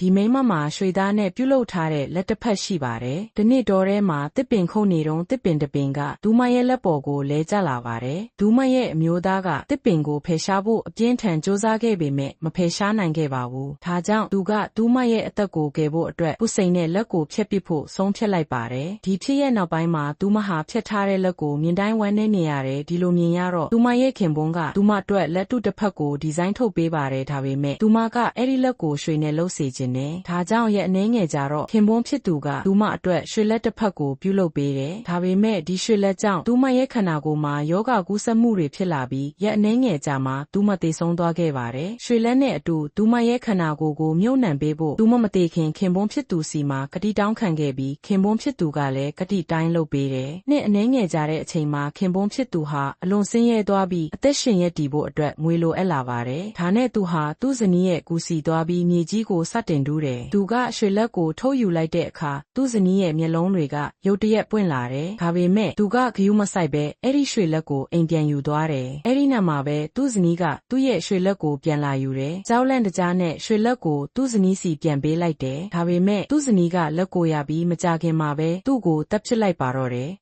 ဒီမိန်းမမှာရွှေသားနဲ့ပြုလုပ်ထားတဲ့လက်တစ်ဖက်ရှိပါတယ်။ဒီနေ့တော်ထဲမှာတစ်ပင်ခုတ်နေတုန်းတစ်ပင်တစ်ပင်ကဒူးမရဲ့လက်ပေါ်ကိုလဲကျလာပါတယ်။ဒူးမရဲ့အမျိုးသားကတစ်ပင်ကိုဖယ်ရှားဖို့အပြင်းထန်ကြိုးစားခဲ့ပေမဲ့မဖယ်ရှားနိုင်ခဲ့ပါဘူး။ဒါကြောင့်သူကဒူးမရဲ့အသက်ကိုကယ်ဖို့အတွက်ပုစိန်နဲ့လက်ကိုဖျက်ပစ်ဖို့ဆုံးဖြတ်လိုက်ပါတယ်။ဒီဖြစ်ရဲ့နောက်ပိုင်းမှာဒူးမဟာဖျက်ထားတဲ့လက်ကိုမြင်တိုင်းဝမ်းနေနေရတယ်ဒီလိုမြင်ရတော့ဒူးမရဲ့ခင်ပွန်းကဒူးမအတွက်လက်တုတစ်ဖက်ကိုဒီဇိုင်းထုတ်ပေးပါတယ်ဒါပေမဲ့ဒူးမကအဲ့ဒီလက်ကိုရွှေနဲ့လှုပ်စေခြင်းနဲ့ဒါကြောင့်ရဲ့အနေငယ်ကြတော့ခင်ပွန်းဖြစ်သူကဒူးမအတွက်ရွှေလက်တစ်ဖက်ကိုပြုလုပ်ပေးတယ်ဒါပေမဲ့ဒီရွှေလက်ကြောင့်ဒူးမရဲ့ခန္ဓာကိုယ်မှာယောဂကူးစက်မှုတွေဖြစ်လာပြီးရဲ့အနေငယ်ကြမှာဒူးမသေဆုံးသွားခဲ့ပါတယ်ရွှေလက်နဲ့အတူဒူးမရဲ့ခန္ဓာကိုယ်ကိုမြုပ်နှံပေးဖို့ဒူးမမသေးခင်ခင်ပွန်းဖြစ်သူစီမှာကတိတောင်းခံခဲ့ပြီးခင်ပွန်းဖြစ်သူကလည်းကတိတိုင်းလုပ်ပေးတယ်နှစ်အနေငယ်ကြတဲ့အချိန်မှာခင်ပွန်းဖြစ်သူဟာအလွန်ဆင်းရဲသွားပြီးအသက်ရှင်ရတည်ဖို့အတွက်ငွေလိုအပ်လာပါတယ်ဒါနဲ့သူဟာသူ့ဇနီးရဲ့ကူစီသွားပြီးမြေကြီးကိုစတင်တူးတယ်သူကရွှေလက်ကိုထုတ်ယူလိုက်တဲ့အခါသူ့ဇနီးရဲ့မျက်လုံးတွေကရုတ်တရက်ပွင့်လာတယ်ဒါပေမဲ့သူကဂယုမဆိုင်ပဲအဲ့ဒီရွှေလက်ကိုအိမ်ပြန်ယူသွားတယ်အဲ့ဒီနောက်မှာပဲသူ့ဇနီးကသူ့ရဲ့ရွှေလက်ကိုပြန်လာယူတယ်ကြောက်လန့်တကြားနဲ့ရွှေလက်ကိုသူ့ဇနီးစီပြန်ပေးလိုက်တယ်ဒါပေမဲ့သူ့ဇနီးကလက်ကိုရပြီးမကြခင်မှာပဲသူ့ကိုတပ်ပစ်လိုက်ပါတော့တယ်